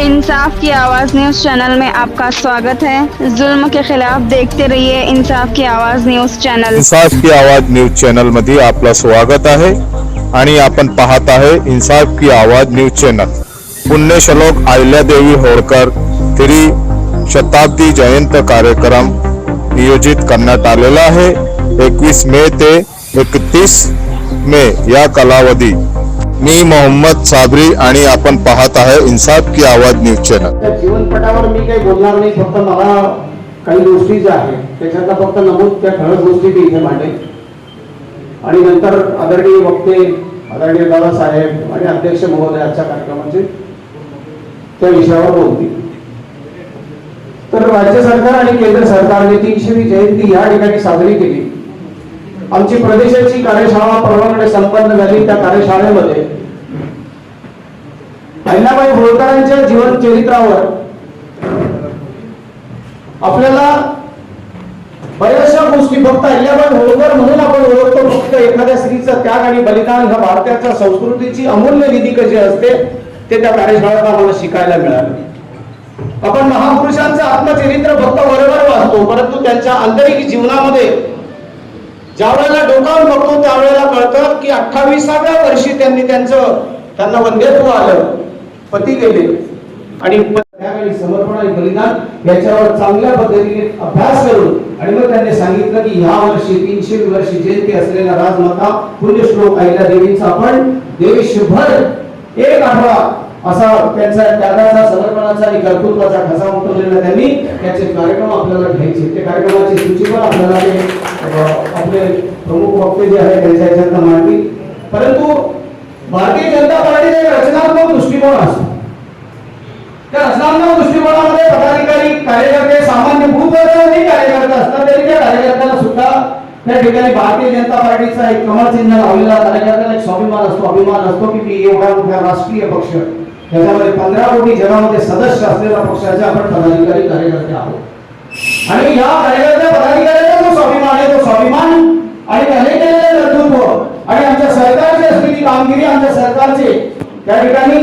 इंसाफ की आवाज़ news channel में आपका स्वागत है। जुल्म के खिलाफ देखते रहिए इंसाफ की आवाज़ न्यूज़ चैनल। इन्साफ की आवाज न्यूज चॅनलमध्ये आपलं स्वागत आहे आणि आपण पाहत आहे इन्साफ की आवाज न्यूज चॅनल। पुण्यश्लोक अहिल्यादेवी होळकर तिरी शताब्दी जयंत कार्यक्रम नियोजित करण्यात आलेला आहे। एकवीस मे ते एकतीस मे या कालावधी मी मोहम्मद साबरी आणि आपण पाहत आहे इन्साफ की आवाज न्यूज चॅनल. त्या जीवनपटावर मी काही बोलणार नाही फक्त मला काही गोष्टी ज्या आहेत त्याच्यातला फक्त नमूद त्या ठळक गोष्टी मी इथे मांडेल आणि नंतर आदरणीय वक्ते आदरणीय दादासाहेब आणि अध्यक्ष महोदयाच्या कार्यक्रमाचे त्या विषयावर बोलतील. तर राज्य सरकार आणि केंद्र सरकारने तीनशेवी जयंती या ठिकाणी साजरी केली. आमची प्रदेशाची कार्यशाळा परवाकडे संपन्न झाली. त्या कार्यशाळेमध्ये अहिल्याबाई होळकरांच्या जीवन चरित्रावर आपल्याला बऱ्याचशा गोष्टी फक्त अहिल्याबाई होळकर म्हणून आपण ओळखतो. फक्त एखाद्या स्त्रीचं त्याग आणि बलिदान ह्या भारताच्या संस्कृतीची अमूल्य निधी कशी असते ते त्या कार्यशाळेत आम्हाला शिकायला मिळालं. आपण महापुरुषांचं आत्मचरित्र फक्त बरोबर वाचतो परंतु त्यांच्या आंतरिक जीवनामध्ये ज्या वेळेला डोकावून बघतो त्यावेळेला कळतं की अठ्ठावीसाव्या वर्षी त्यांनी त्यांचं त्यांना वंध्यत्व आलं. पती गेले. आणि त्यावेळी समर्पण आणि बलिदान याच्यावर चांगल्या पद्धतीने अभ्यास करून आणि मग त्यांनी सांगितलं की ह्या वर्षी तीनशे वर्षी जयंती असलेला राजमाता पुण्यश्लोक आईला देवींचा आपण देशभर एक आठवा असा त्यांचा त्यागाचा समर्पणाचा आणि कर्तृत्वाचा ठसा उमटवलेला त्यांनी त्याचे कार्यक्रम आपल्याला घ्यायचे. ते कार्यक्रमाची सूची पण आपल्याला आपले प्रमुख वक्ते जे आहे त्यांच्या याच्यात मांडली. परंतु भारतीय जनता पार्टीचा एक रचनात्मक दृष्टिकोन असतो. त्या रचनात्मक दृष्टिकोनामध्ये पदाधिकारी कार्यकर्ते सामान्य भूपरिवारातील कार्यकर्ते असतात. तरी त्या कार्यकर्त्याला सुद्धा त्या ठिकाणी भारतीय जनता पार्टीचा एक कमळ चिन्ह लावलेला कार्यकर्त्याला एक स्वाभिमान असतो. अभिमान असतो की मी एवढा मोठा राष्ट्रीय पक्ष त्याच्यामध्ये पंधरा कोटी जगामध्ये सदस्य असलेला पक्षाचे आपण पदाधिकारी कार्यकर्ते आहोत. आणि या कार्यकर्त्या पदाधिकाऱ्याचा जो स्वाभिमान आहे तो स्वाभिमान आणि त्याने केलेले नेतृत्व आणि आमच्या सरकारची कामगिरी आमच्या सरकारचे. त्या ठिकाणी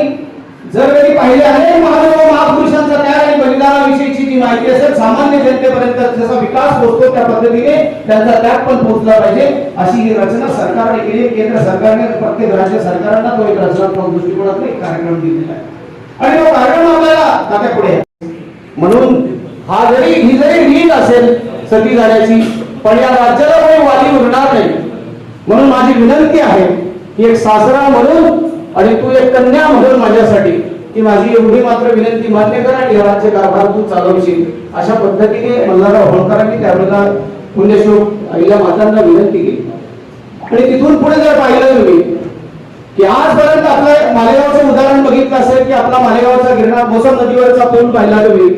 जर कधी पाहिले अनेक महानुभाव महापुरुषांचा त्या आणि बलिदानाविषयीची जी माहिती असेल सामान्य जनतेपर्यंत जसा विकास पोहोचतो त्या पद्धतीने त्यांचा त्याग पण पोहोचला पाहिजे. अशी ही रचना सरकारने केली केंद्र सरकारने प्रत्येक राज्य सरकारांना तो एक रचनात्मक दृष्टिकोनातून एक कार्यक्रम दिलेला आहे. आणि तो कार्यक्रम आपल्याला तात्या पुढे. म्हणून हा जरी ही जरी नीट असेल सती झाल्याची पण या राज्याला कोणी वाली उरणार नाही. म्हणून माझी विनंती आहे की एक सासरा म्हणून आणि तू एक कन्या म्हणून माझ्यासाठी की माझी एवढी मात्र विनंती मान्य कर आणि या कारभार तू चालवशील. अशा पद्धतीने मल्हारराव होळकरांनी त्यावेळेला पुण्यश्लोक आईला मातांना विनंती केली. आणि तिथून पुढे जर पाहिलं तुम्ही की आजपर्यंत आपलं मालेगावचं उदाहरण बघितलं असेल की आपला मालेगावचा गिरणा मोसम नदीवरचा पूल पाहिला तुम्ही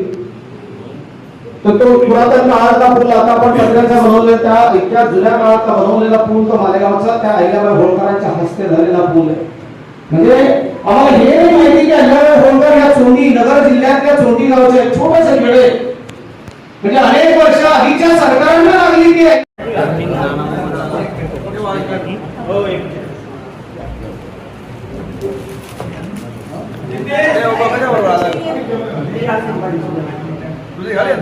तर तो पुरातन काळातला पूल आता आपण पत्र्याचा बनवलेला त्या इतक्या जुन्या काळातला बनवलेला पूल तो मालेगावचा त्या अहिल्याबाई होळकरांच्या हस्ते झालेला पूल आहे. म्हणजे आम्हाला हे माहिती की अहिल्याबाई होळकर या चोंडी, नगर जिल्ह्यातल्या चोंडी गावचे छोटस खेडे म्हणजे अनेक वर्ष आधीच्या सरकारांना आहे.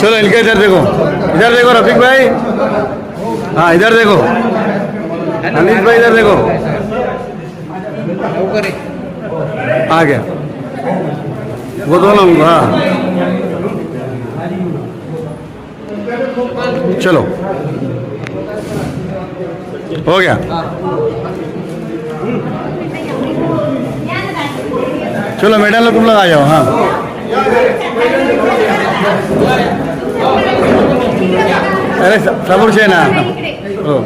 चलो इनके इधर देखो। इधर देखो रफीक भाई। हाँ इधर देखो। अनिल भाई इधर देखो। आ गया वो दोनों हाँ। चलो। हो गया। चलो मैडम लोग तुम लोग आ जाओ हाँ। अरे समोर आहे ना? हो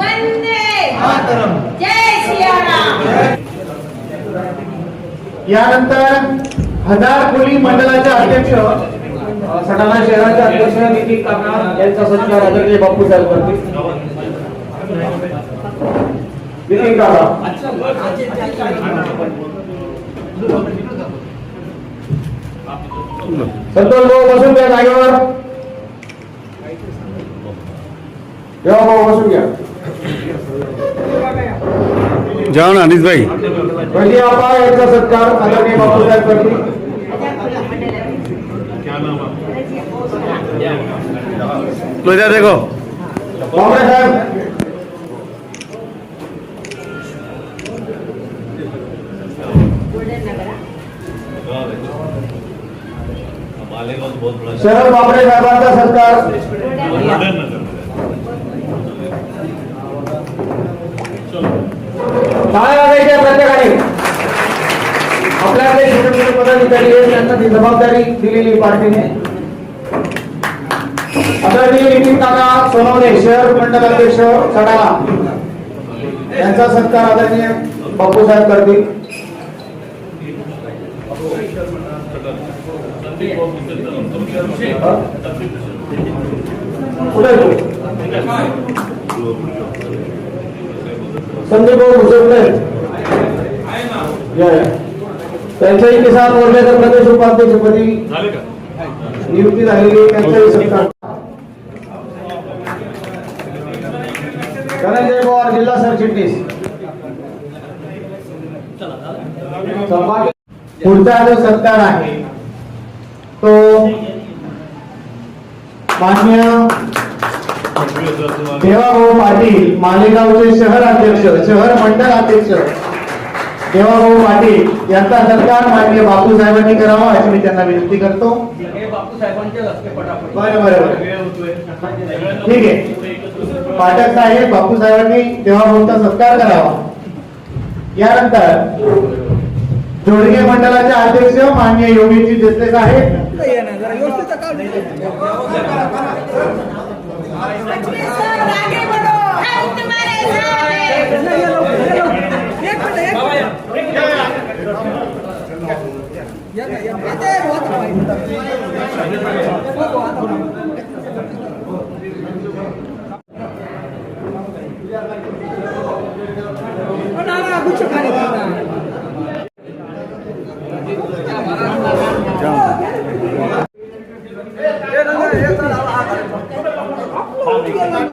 वंदे। मातरम जय सियाराम यानंतर हजार कोली मंडळाचे अध्यक्ष सटाणा शहराचे अध्यक्ष नितीन काका यांचा सत्कार आदरणीय बापू साहेब करतील नितीन काका. संतोष भाऊ बसून घ्या जागेवर. तेव्हा भाऊ बसून घ्या. जाओ ना अनिस भाई। म्हणजे आपा यांचा सत्कार आदरणीय बापूसाहेब करतील लो इधर देखो। बाबरे साहेब। शरद बाबरे साहेबांचा सत्कार काय वागायचे प्रत्येकाने. आपल्याकडे छोटे छोटे पदाधिकारी आहेत त्यांना ती जबाबदारी दिलेली पार्टीने. आदरणीय नितीन काका सोनवणे शहर मंडल अध्यक्ष सडाळा यांचा सत्कार आदरणीय बापूसाहेब करतील संदीप भाऊ भुजबळे त्यांच्याही किसान मोर्चाच्या प्रदेश उपाध्यक्षपदी नियुक्ती झालेली सत्कार धनंजय पवार जिल्हा सरचिटणीस. पुढचा जो सत्कार आहे तो मान्य देवाभाऊ पाटील मालेगावचे शहर अध्यक्ष शहर मंडळ अध्यक्ष देवाभाऊ पाटील यांचा सत्कार मान्य बापू साहेबांनी करावा अशी मी त्यांना विनंती करतो. बरं बरं बरं. ठीक आहे. पाठक साहेब बापू साहेबांनी देवाभाऊचा सत्कार करावा. यानंतर जोडगे मंडळाचे अध्यक्ष मान्य योगीजी देसले साहेब. ना ना कुछ खाने पीना